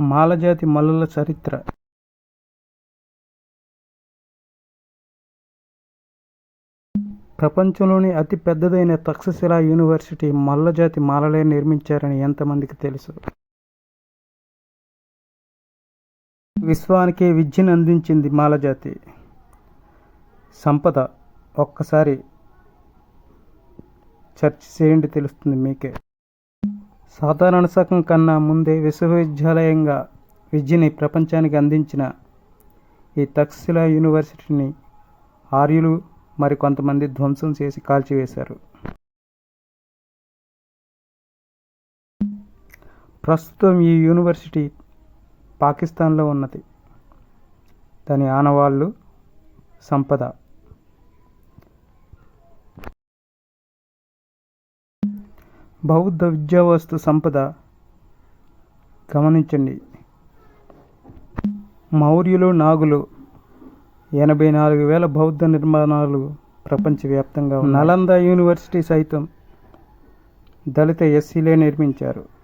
మాలజాతి మల్లుల చరిత్ర. ప్రపంచంలోని అతి పెద్దదైన తక్షశిల యూనివర్సిటీ మల్లజాతి మాలలే నిర్మించారని ఎంతమందికి తెలుసు. విశ్వానికి విద్యను అందించింది మాలజాతి. సంపద ఒక్కసారి చర్చ చేయండి తెలుస్తుంది మీకే. సాధారణ శకం కన్నా ముందే విశ్వవిద్యాలయంగా విద్యని ప్రపంచానికి అందించిన ఈ తక్షశిల యూనివర్సిటీని ఆర్యులు మరి కొంతమంది ధ్వంసం చేసి కాల్చివేశారు. ప్రస్తుతం ఈ యూనివర్సిటీ పాకిస్తాన్లో ఉన్నది. దాని ఆనవాళ్ళు సంపద. బౌద్ధ విద్యావస్తు సంపద. గమనించండి. మౌర్యులు నాగులు ఎనభై నాలుగు వేల బౌద్ధ నిర్మాణాలు ప్రపంచవ్యాప్తంగా నలంద యూనివర్సిటీ సైతం దళిత ఎస్సీలే నిర్మించారు.